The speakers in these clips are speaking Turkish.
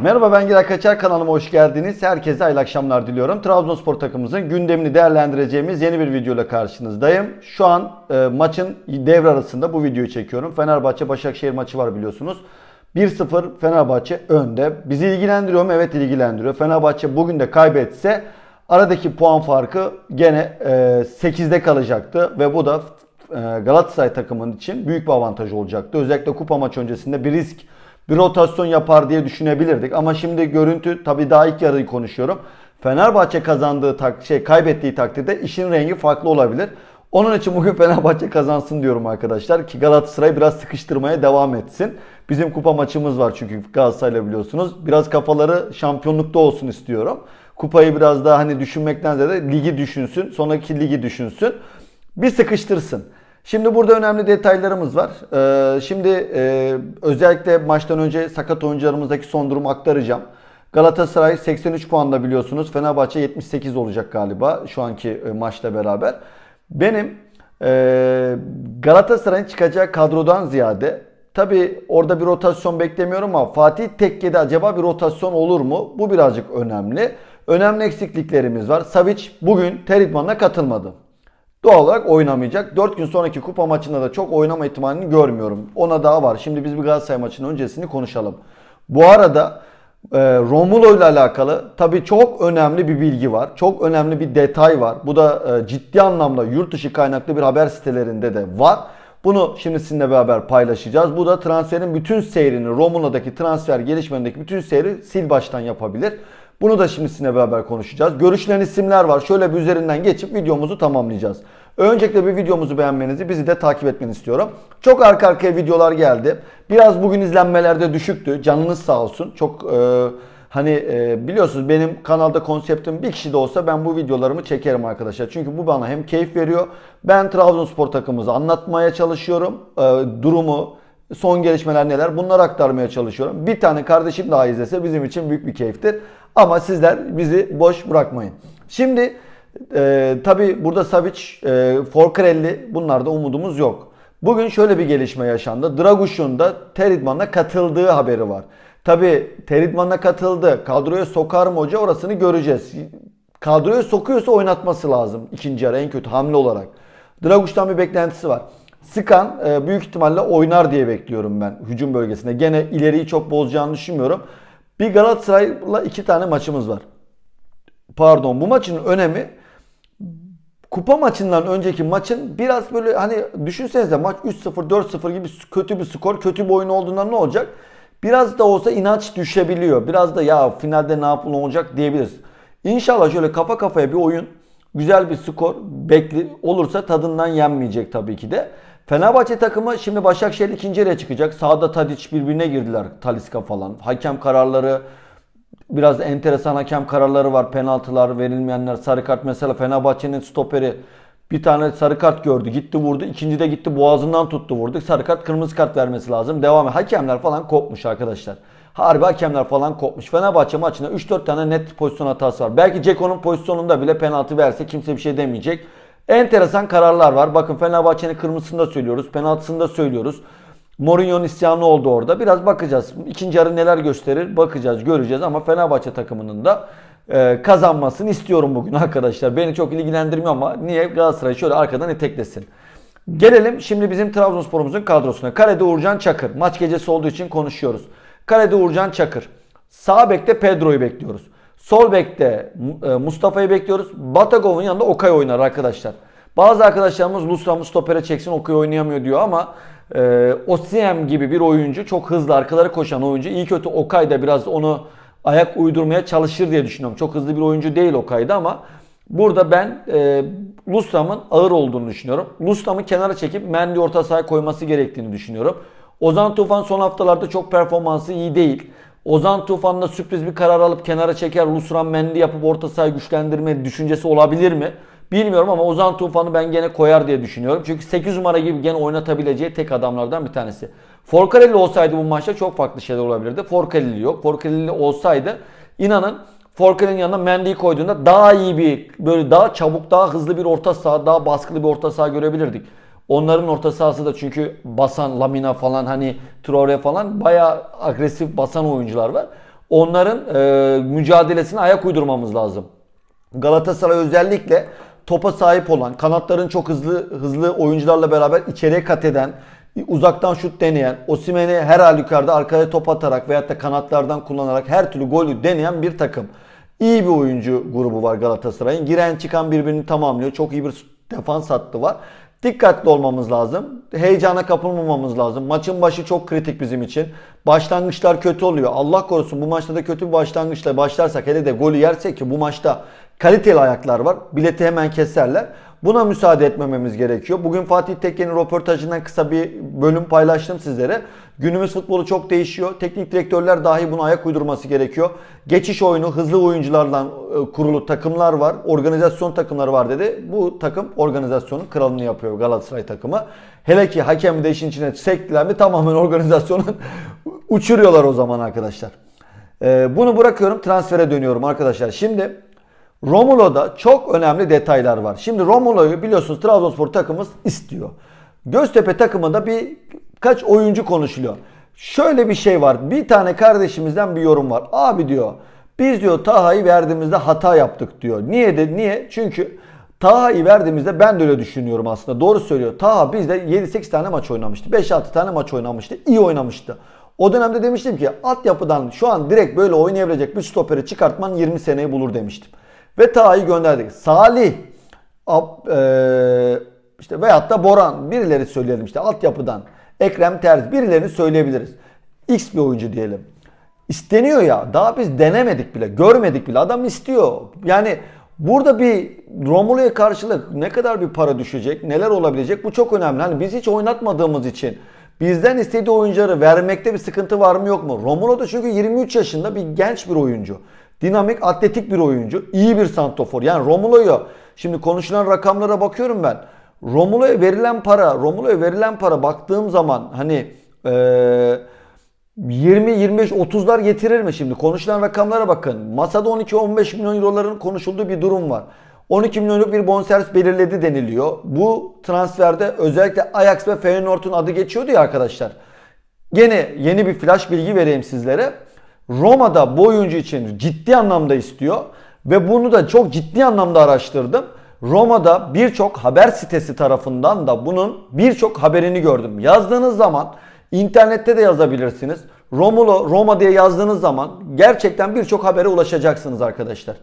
Merhaba ben Giray Kaçar kanalıma hoş geldiniz. Herkese hayırlı akşamlar diliyorum. Trabzonspor takımımızın gündemini değerlendireceğimiz yeni bir videoyla karşınızdayım. Şu an e, maçın devre arasında bu videoyu çekiyorum. Fenerbahçe Başakşehir maçı var biliyorsunuz. 1-0 Fenerbahçe önde. Bizi ilgilendiriyor mu? Evet ilgilendiriyor. Fenerbahçe bugün de kaybetse aradaki puan farkı gene e, 8'de kalacaktı ve bu da e, Galatasaray takımının için büyük bir avantaj olacaktı. Özellikle kupa maç öncesinde bir risk bir rotasyon yapar diye düşünebilirdik. Ama şimdi görüntü tabii daha ilk yarıyı konuşuyorum. Fenerbahçe kazandığı tak şey kaybettiği takdirde işin rengi farklı olabilir. Onun için bugün Fenerbahçe kazansın diyorum arkadaşlar ki Galatasaray biraz sıkıştırmaya devam etsin. Bizim kupa maçımız var çünkü Galatasaray'la biliyorsunuz. Biraz kafaları şampiyonlukta olsun istiyorum. Kupayı biraz daha hani düşünmekten ziyade ligi düşünsün, sonraki ligi düşünsün. Bir sıkıştırsın. Şimdi burada önemli detaylarımız var. Ee, şimdi e, özellikle maçtan önce sakat oyuncularımızdaki son durumu aktaracağım. Galatasaray 83 puanla biliyorsunuz. Fenerbahçe 78 olacak galiba şu anki e, maçla beraber. Benim e, Galatasaray'ın çıkacağı kadrodan ziyade tabi orada bir rotasyon beklemiyorum ama Fatih Tekke'de acaba bir rotasyon olur mu? Bu birazcık önemli. Önemli eksikliklerimiz var. Savic bugün teritmanına katılmadı. Doğal olarak oynamayacak. 4 gün sonraki kupa maçında da çok oynama ihtimalini görmüyorum. Ona daha var. Şimdi biz bir Galatasaray maçının öncesini konuşalım. Bu arada e, Romulo ile alakalı tabii çok önemli bir bilgi var. Çok önemli bir detay var. Bu da e, ciddi anlamda yurt dışı kaynaklı bir haber sitelerinde de var. Bunu şimdi sizinle beraber paylaşacağız. Bu da transferin bütün seyrini, Romulo'daki transfer gelişmelerindeki bütün seyri sil baştan yapabilir. Bunu da şimdi sizinle beraber konuşacağız. Görüşlen isimler var. Şöyle bir üzerinden geçip videomuzu tamamlayacağız. Öncelikle bir videomuzu beğenmenizi, bizi de takip etmeni istiyorum. Çok arka arkaya videolar geldi. Biraz bugün izlenmelerde düşüktü. Canınız sağ olsun. Çok e, hani e, biliyorsunuz benim kanalda konseptim bir kişi de olsa ben bu videolarımı çekerim arkadaşlar. Çünkü bu bana hem keyif veriyor. Ben Trabzonspor takımımızı anlatmaya çalışıyorum. E, durumu, son gelişmeler neler bunları aktarmaya çalışıyorum. Bir tane kardeşim daha izlese bizim için büyük bir keyiftir. Ama sizler bizi boş bırakmayın. Şimdi e, tabi burada Savic, e, Forcarelli bunlarda umudumuz yok. Bugün şöyle bir gelişme yaşandı. Draguş'un da Teridman'a katıldığı haberi var. Tabi Teridman'a katıldı. Kadroya sokar mı hoca orasını göreceğiz. Kadroya sokuyorsa oynatması lazım ikinci yarı en kötü hamle olarak. Draguş'tan bir beklentisi var. Sıkan e, büyük ihtimalle oynar diye bekliyorum ben hücum bölgesinde. Gene ileriyi çok bozacağını düşünmüyorum. Bir Galatasaray'la iki tane maçımız var. Pardon bu maçın önemi kupa maçından önceki maçın biraz böyle hani düşünsenize maç 3-0 4-0 gibi kötü bir skor kötü bir oyun olduğundan ne olacak? Biraz da olsa inanç düşebiliyor. Biraz da ya finalde ne yapın olacak diyebiliriz. İnşallah şöyle kafa kafaya bir oyun güzel bir skor bekli olursa tadından yenmeyecek tabii ki de. Fenerbahçe takımı şimdi Başakşehir ikinci yere çıkacak. Sağda Tadic birbirine girdiler. Taliska falan. Hakem kararları biraz enteresan hakem kararları var. Penaltılar verilmeyenler. Sarı kart mesela Fenerbahçe'nin stoperi bir tane sarı kart gördü. Gitti vurdu. İkinci de gitti boğazından tuttu vurdu. Sarı kart kırmızı kart vermesi lazım. Devam et. Hakemler falan kopmuş arkadaşlar. Harbi hakemler falan kopmuş. Fenerbahçe maçında 3-4 tane net pozisyon hatası var. Belki Ceko'nun pozisyonunda bile penaltı verse kimse bir şey demeyecek. Enteresan kararlar var. Bakın Fenerbahçe'nin kırmızısını da söylüyoruz. Penaltısını da söylüyoruz. Mourinho'nun isyanı oldu orada. Biraz bakacağız. İkinci yarı neler gösterir bakacağız, göreceğiz. Ama Fenerbahçe takımının da e, kazanmasını istiyorum bugün arkadaşlar. Beni çok ilgilendirmiyor ama niye Galatasaray şöyle arkadan eteklesin. Gelelim şimdi bizim Trabzonspor'umuzun kadrosuna. Kalede Uğurcan Çakır. Maç gecesi olduğu için konuşuyoruz. Kalede Uğurcan Çakır. Sağ bekte Pedro'yu bekliyoruz. Sol bekte e, Mustafa'yı bekliyoruz. Batagov'un yanında Okay oynar arkadaşlar. Bazı arkadaşlarımız Lusram'ı stopere çeksin Okay oynayamıyor diyor ama e, Osiem gibi bir oyuncu çok hızlı arkaları koşan oyuncu. İyi kötü Okay da biraz onu ayak uydurmaya çalışır diye düşünüyorum. Çok hızlı bir oyuncu değil Okay'da ama burada ben e, Lusram'ın ağır olduğunu düşünüyorum. Lusram'ı kenara çekip Mendy orta sahaya koyması gerektiğini düşünüyorum. Ozan Tufan son haftalarda çok performansı iyi değil. Ozan Tufan'da sürpriz bir karar alıp kenara çeker Lusran Mendy yapıp orta sahayı güçlendirme düşüncesi olabilir mi? Bilmiyorum ama Ozan Tufan'ı ben gene koyar diye düşünüyorum. Çünkü 8 numara gibi gene oynatabileceği tek adamlardan bir tanesi. Forcarelli olsaydı bu maçta çok farklı şeyler olabilirdi. Forcarelli yok. Forcarelli olsaydı inanın Forcarelli'nin yanına Mendy'yi koyduğunda daha iyi bir böyle daha çabuk daha hızlı bir orta saha daha baskılı bir orta saha görebilirdik. Onların orta sahası da çünkü basan Lamina falan hani Traore falan bayağı agresif basan oyuncular var. onların e, mücadelesine ayak uydurmamız lazım. Galatasaray özellikle topa sahip olan, kanatların çok hızlı hızlı oyuncularla beraber içeriye kat eden, uzaktan şut deneyen, Osimhen'i her halükarda arkaya top atarak veyahut da kanatlardan kullanarak her türlü golü deneyen bir takım. İyi bir oyuncu grubu var Galatasaray'ın. Giren çıkan birbirini tamamlıyor. Çok iyi bir defans hattı var. Dikkatli olmamız lazım. Heyecana kapılmamamız lazım. Maçın başı çok kritik bizim için. Başlangıçlar kötü oluyor. Allah korusun bu maçta da kötü bir başlangıçla başlarsak hele de golü yersek ki bu maçta kaliteli ayaklar var. Bileti hemen keserler. Buna müsaade etmememiz gerekiyor. Bugün Fatih Tekke'nin röportajından kısa bir bölüm paylaştım sizlere. Günümüz futbolu çok değişiyor. Teknik direktörler dahi buna ayak uydurması gerekiyor. Geçiş oyunu hızlı oyunculardan e, kurulu takımlar var. Organizasyon takımları var dedi. Bu takım organizasyonun kralını yapıyor Galatasaray takımı. Hele ki hakem de işin içine sektiler mi tamamen organizasyonu uçuruyorlar o zaman arkadaşlar. E, Bunu bırakıyorum transfere dönüyorum arkadaşlar. Şimdi Romulo'da çok önemli detaylar var. Şimdi Romulo'yu biliyorsunuz Trabzonspor takımımız istiyor. Göztepe takımında bir kaç oyuncu konuşuluyor. Şöyle bir şey var. Bir tane kardeşimizden bir yorum var. Abi diyor biz diyor Taha'yı verdiğimizde hata yaptık diyor. Niye de niye? Çünkü Taha'yı verdiğimizde ben de öyle düşünüyorum aslında. Doğru söylüyor. Taha bizde 7-8 tane maç oynamıştı. 5-6 tane maç oynamıştı. İyi oynamıştı. O dönemde demiştim ki altyapıdan şu an direkt böyle oynayabilecek bir stoperi çıkartman 20 seneyi bulur demiştim. Ve Taha'yı gönderdik. Salih Ab- eee, işte veyahut da Boran birileri söyleyelim işte altyapıdan. Ekrem Terz birilerini söyleyebiliriz. X bir oyuncu diyelim. İsteniyor ya daha biz denemedik bile görmedik bile adam istiyor. Yani burada bir Romulo'ya karşılık ne kadar bir para düşecek neler olabilecek bu çok önemli. Hani biz hiç oynatmadığımız için bizden istediği oyuncuları vermekte bir sıkıntı var mı yok mu? Romulo da çünkü 23 yaşında bir genç bir oyuncu. Dinamik, atletik bir oyuncu. iyi bir santofor. Yani Romulo'yu şimdi konuşulan rakamlara bakıyorum ben. Romulo'ya verilen para, Romulo'ya verilen para baktığım zaman hani eee 20, 25, 30'lar getirir mi şimdi? Konuşulan rakamlara bakın. Masada 12-15 milyon euroların konuşulduğu bir durum var. 12 milyonluk bir bonservis belirledi deniliyor. Bu transferde özellikle Ajax ve Feyenoord'un adı geçiyordu ya arkadaşlar. Gene yeni bir flash bilgi vereyim sizlere. Roma'da bu oyuncu için ciddi anlamda istiyor ve bunu da çok ciddi anlamda araştırdım. Roma'da birçok haber sitesi tarafından da bunun birçok haberini gördüm. Yazdığınız zaman internette de yazabilirsiniz. Romulo Roma diye yazdığınız zaman gerçekten birçok habere ulaşacaksınız arkadaşlar.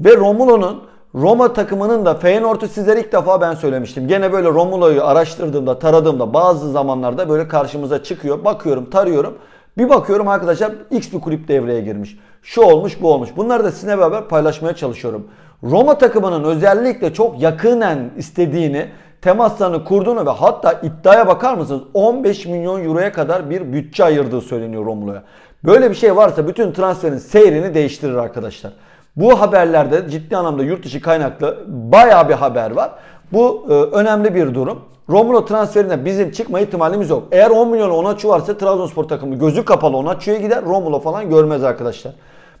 Ve Romulo'nun Roma takımının da Feyenoord'u sizlere ilk defa ben söylemiştim. Gene böyle Romulo'yu araştırdığımda, taradığımda bazı zamanlarda böyle karşımıza çıkıyor. Bakıyorum, tarıyorum. Bir bakıyorum arkadaşlar X bir kulüp devreye girmiş. Şu olmuş, bu olmuş. Bunları da sizinle beraber paylaşmaya çalışıyorum. Roma takımının özellikle çok yakınen istediğini, temaslarını kurduğunu ve hatta iddiaya bakar mısınız? 15 milyon euroya kadar bir bütçe ayırdığı söyleniyor Romulo'ya. Böyle bir şey varsa bütün transferin seyrini değiştirir arkadaşlar. Bu haberlerde ciddi anlamda yurt dışı kaynaklı bayağı bir haber var. Bu e, önemli bir durum. Romulo transferine bizim çıkma ihtimalimiz yok. Eğer 10 milyon Onaçu varsa Trabzonspor takımı gözü kapalı Onaçu'ya gider. Romulo falan görmez arkadaşlar.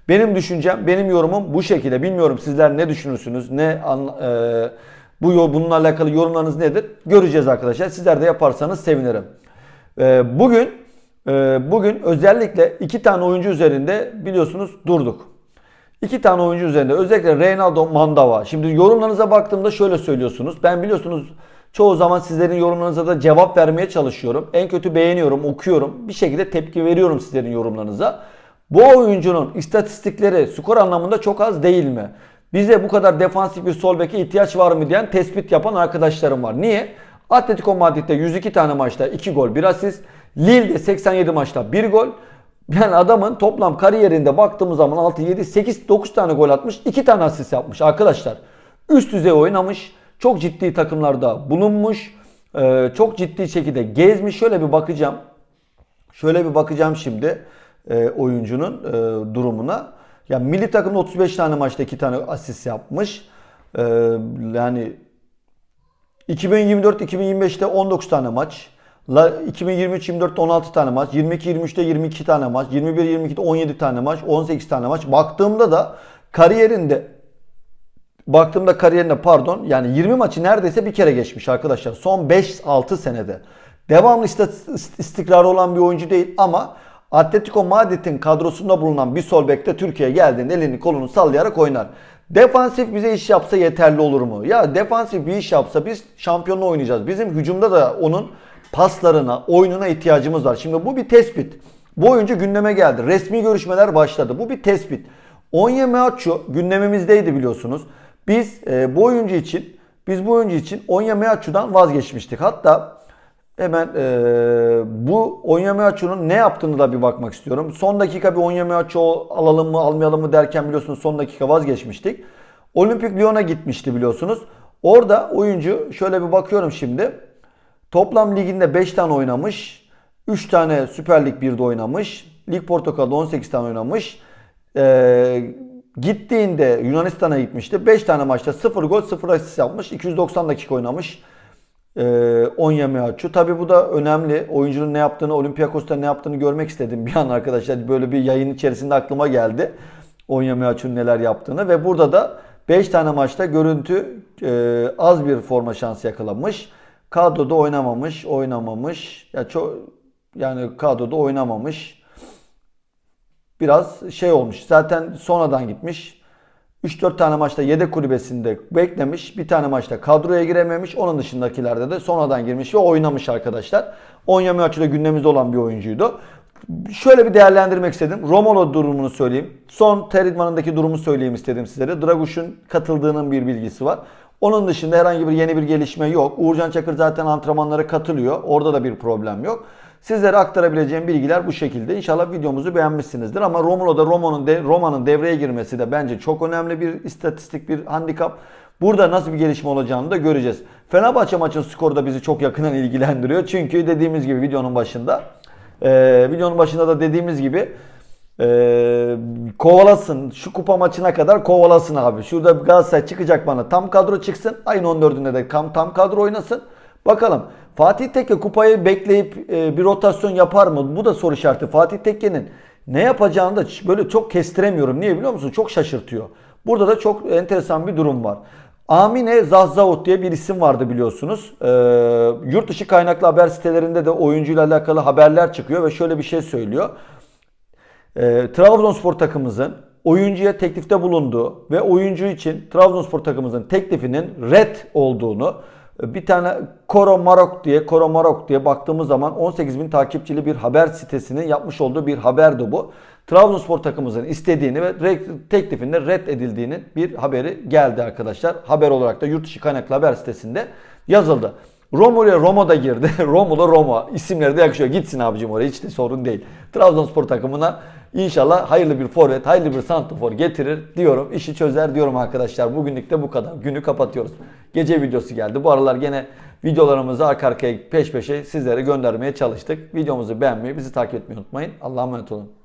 Benim düşüncem, benim yorumum bu şekilde. Bilmiyorum sizler ne düşünürsünüz? Ne e, bu bununla alakalı yorumlarınız nedir? Göreceğiz arkadaşlar. Sizler de yaparsanız sevinirim. E, bugün e, bugün özellikle iki tane oyuncu üzerinde biliyorsunuz durduk. İki tane oyuncu üzerinde özellikle Reynaldo Mandava. Şimdi yorumlarınıza baktığımda şöyle söylüyorsunuz. Ben biliyorsunuz çoğu zaman sizlerin yorumlarınıza da cevap vermeye çalışıyorum. En kötü beğeniyorum, okuyorum. Bir şekilde tepki veriyorum sizlerin yorumlarınıza. Bu oyuncunun istatistikleri skor anlamında çok az değil mi? Bize bu kadar defansif bir sol beke ihtiyaç var mı diyen tespit yapan arkadaşlarım var. Niye? Atletico Madrid'de 102 tane maçta 2 gol 1 asist. Lille'de 87 maçta 1 gol. Yani adamın toplam kariyerinde baktığımız zaman 6, 7, 8, 9 tane gol atmış. 2 tane asist yapmış arkadaşlar. Üst düzey oynamış. Çok ciddi takımlarda bulunmuş. Ee, çok ciddi şekilde gezmiş. Şöyle bir bakacağım. Şöyle bir bakacağım şimdi e, oyuncunun e, durumuna. Ya milli takımda 35 tane maçta 2 tane asist yapmış. Yani 2024-2025'te 19 tane maç. 2023-24'te 16 tane maç, 22-23'te 22 tane maç, 21-22'de 17 tane maç, 18 tane maç. Baktığımda da kariyerinde baktığımda kariyerinde pardon yani 20 maçı neredeyse bir kere geçmiş arkadaşlar. Son 5-6 senede. Devamlı istikrarı olan bir oyuncu değil ama Atletico Madrid'in kadrosunda bulunan bir sol bek de Türkiye'ye geldiğinde elini kolunu sallayarak oynar. Defansif bize iş yapsa yeterli olur mu? Ya defansif bir iş yapsa biz şampiyonla oynayacağız. Bizim hücumda da onun paslarına, oyununa ihtiyacımız var. Şimdi bu bir tespit. Bu oyuncu gündeme geldi. Resmi görüşmeler başladı. Bu bir tespit. Onyemaecho gündemimizdeydi biliyorsunuz. Biz e, bu oyuncu için biz bu oyuncu için Onyemaecho'dan vazgeçmiştik. Hatta hemen e, bu Onyemaecho'nun ne yaptığını da bir bakmak istiyorum. Son dakika bir Onyemaecho alalım mı almayalım mı derken biliyorsunuz son dakika vazgeçmiştik. Olimpik Lyon'a gitmişti biliyorsunuz. Orada oyuncu şöyle bir bakıyorum şimdi. Toplam liginde 5 tane oynamış. 3 tane Süper Lig 1'de oynamış. Lig Portakal'da 18 tane oynamış. Ee, gittiğinde Yunanistan'a gitmişti. 5 tane maçta 0 gol 0 asist yapmış. 290 dakika oynamış. Ee, Onyemaecho. Tabi bu da önemli. Oyuncunun ne yaptığını, Olympiakos'ta ne yaptığını görmek istedim bir an arkadaşlar. Böyle bir yayın içerisinde aklıma geldi. Onyemaecho'nun neler yaptığını ve burada da 5 tane maçta görüntü e, az bir forma şansı yakalamış. Kadroda oynamamış, oynamamış. Ya çok yani kadroda oynamamış. Biraz şey olmuş. Zaten sonradan gitmiş. 3-4 tane maçta yedek kulübesinde beklemiş. Bir tane maçta kadroya girememiş. Onun dışındakilerde de sonradan girmiş ve oynamış arkadaşlar. Onyemaecho'da gündemimizde olan bir oyuncuydu. Şöyle bir değerlendirmek istedim. Romulo durumunu söyleyeyim. Son Teridman'ındaki durumu söyleyeyim istedim sizlere. Draguş'un katıldığının bir bilgisi var. Onun dışında herhangi bir yeni bir gelişme yok. Uğurcan Çakır zaten antrenmanlara katılıyor. Orada da bir problem yok. Sizlere aktarabileceğim bilgiler bu şekilde. İnşallah videomuzu beğenmişsinizdir. Ama Romulo'da Roma'nın de, Roma'nın devreye girmesi de bence çok önemli bir istatistik, bir handikap. Burada nasıl bir gelişme olacağını da göreceğiz. Fenerbahçe maçın skoru da bizi çok yakından ilgilendiriyor. Çünkü dediğimiz gibi videonun başında ee, videonun başında da dediğimiz gibi ee, kovalasın. Şu kupa maçına kadar kovalasın abi. Şurada Galatasaray çıkacak bana. Tam kadro çıksın. Ayın 14'ünde de tam, tam kadro oynasın. Bakalım. Fatih Tekke kupayı bekleyip e, bir rotasyon yapar mı? Bu da soru işareti. Fatih Tekke'nin ne yapacağını da böyle çok kestiremiyorum. Niye biliyor musun? Çok şaşırtıyor. Burada da çok enteresan bir durum var. Amine Zahzavut diye bir isim vardı biliyorsunuz. Ee, yurt dışı kaynaklı haber sitelerinde de oyuncuyla alakalı haberler çıkıyor ve şöyle bir şey söylüyor. Ee, Trabzonspor takımımızın oyuncuya teklifte bulunduğu ve oyuncu için Trabzonspor takımımızın teklifinin red olduğunu bir tane Koro Marok diye Koro Marok diye baktığımız zaman 18 bin takipçili bir haber sitesinin yapmış olduğu bir haberdi bu. Trabzonspor takımımızın istediğini ve teklifinde red edildiğinin bir haberi geldi arkadaşlar. Haber olarak da yurt dışı kaynaklı haber sitesinde yazıldı. Romulo Roma da girdi. Romulo Roma isimleri de yakışıyor. Gitsin abicim oraya hiç de sorun değil. Trabzonspor takımına inşallah hayırlı bir forvet, hayırlı bir santrafor getirir diyorum. İşi çözer diyorum arkadaşlar. Bugünlük de bu kadar. Günü kapatıyoruz. Gece videosu geldi. Bu aralar gene videolarımızı arka arkaya peş peşe sizlere göndermeye çalıştık. Videomuzu beğenmeyi, bizi takip etmeyi unutmayın. Allah'a emanet olun.